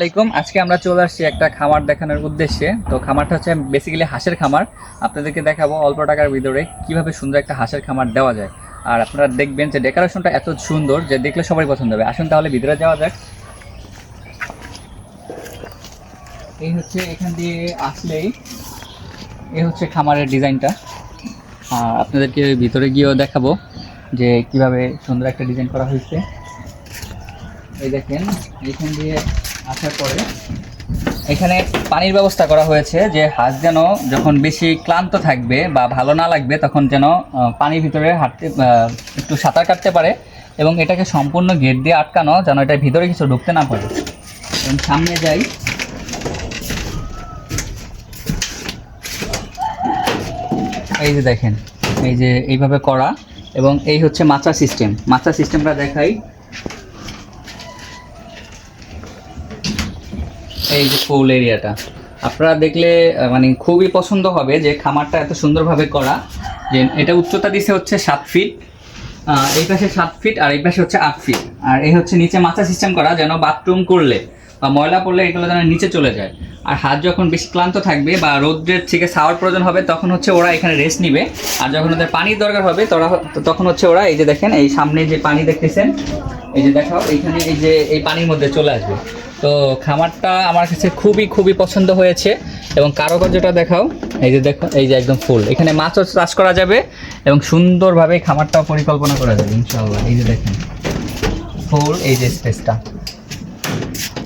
আলাইকুম। আজকে আমরা চলে আসছি একটা খামার দেখানোর উদ্দেশ্যে। তো খামারটা হচ্ছে বেসিক্যালি হাঁসের খামার। আপনাদেরকে দেখাবো অল্প টাকার ভিতরে কীভাবে সুন্দর একটা হাঁসের খামার দেওয়া যায়। আর আপনারা দেখবেন যে ডেকোরেশনটা এত সুন্দর যে দেখলে সবাই পছন্দ হবে। আসুন তাহলে ভিতরে যাওয়া যাক। এই হচ্ছে এখান দিয়ে আসলেই এই হচ্ছে খামারের ডিজাইনটা। আর আপনাদেরকে ভিতরে গিয়েও দেখাবো যে কীভাবে সুন্দর একটা ডিজাইন করা হয়েছে। এই দেখেন, এইখান দিয়ে আসার পরে এখানে পানির ব্যবস্থা করা হয়েছে যে হাঁস যেন যখন বেশি ক্লান্ত থাকবে বা ভালো না লাগবে, তখন যেন পানির ভিতরে হাঁটতে একটু সাঁতার কাটতে পারে এবং এটাকে সম্পূর্ণ গেট দিয়ে আটকানো যেন এটার ভিতরে কিছু ঢুকতে না পারে। এবং সামনে যাই। এই যে দেখেন, এই যে এইভাবে করা এবং এই হচ্ছে মাচা সিস্টেম। মাচা সিস্টেমটা দেখাই। এই যে ফুল এরিয়াটা। আপনারা দেখলে মানে খুবই পছন্দ হবে যে খামারটা এত সুন্দরভাবে করা। যে এটা উচ্চতা দিছে হচ্ছে সাত ফিট। এই পাশে সাত ফিট আর এই পাশে হচ্ছে আট ফিট। আর এই হচ্ছে নিচে মাচা সিস্টেম করা, যেন বাথরুম করলে বা ময়লা পড়লে এগুলো যেন নিচে চলে যায়। আর হাত যখন বেশি ক্লান্ত থাকবে বা রোদ্রের থেকে সাওয়ার প্রয়োজন হবে, তখন হচ্ছে ওরা এখানে রেস্ট নিবে। আর যখন ওদের পানির দরকার হবে তখন হচ্ছে ওরা এই যে দেখেন, এই সামনে যে পানি দেখতেছেন এই যে দেখাও, এইখানে এই যে এই পানির মধ্যে চলে আসবে। তো খামারটা আমার কাছে খুবই খুবই পছন্দ হয়েছে এবং কারুকার্যটা দেখাও। এই যে দেখো, এই যে একদম ফুল। এখানে মাছও চাষ করা যাবে এবং সুন্দরভাবে খামারটাও পরিকল্পনা করা যাবে, ইনশাআল্লাহ। এই যে দেখেন, ফুল, এই যে স্পেসটা।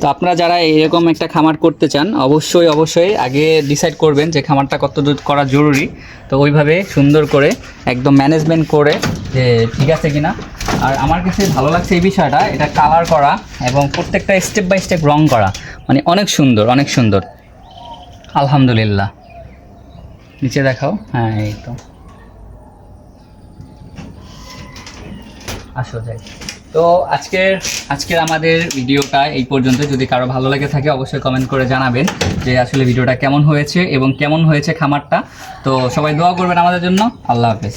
তো আপনারা যারা এরকম একটা খামার করতে চান, অবশ্যই অবশ্যই আগে ডিসাইড করবেন যে খামারটা কত দূর করা জরুরি। তো ওইভাবে সুন্দর করে, একদম ম্যানেজমেন্ট করে, যে ঠিক আছে কিনা আর আমার কাছে ভালো লাগছে এই বিষয়টা, এটা কালার করা এবং প্রত্যেকটা স্টেপ বাই স্টেপ রং করা। মানে অনেক সুন্দর অনেক সুন্দর। আলহামদুলিল্লাহ। নিচে দেখাও। হ্যাঁ এই তো। আসো, যাই। তো আজকের আজকের আমাদের ভিডিওটা এই পর্যন্ত। যদি কারও ভালো লাগে থাকে, অবশ্যই কমেন্ট করে জানাবেন যে আসলে ভিডিওটা কেমন হয়েছে এবং কেমন হয়েছে খামারটা। তো সবাই দোয়া করবেন আমাদের জন্য। আল্লাহ হাফেজ।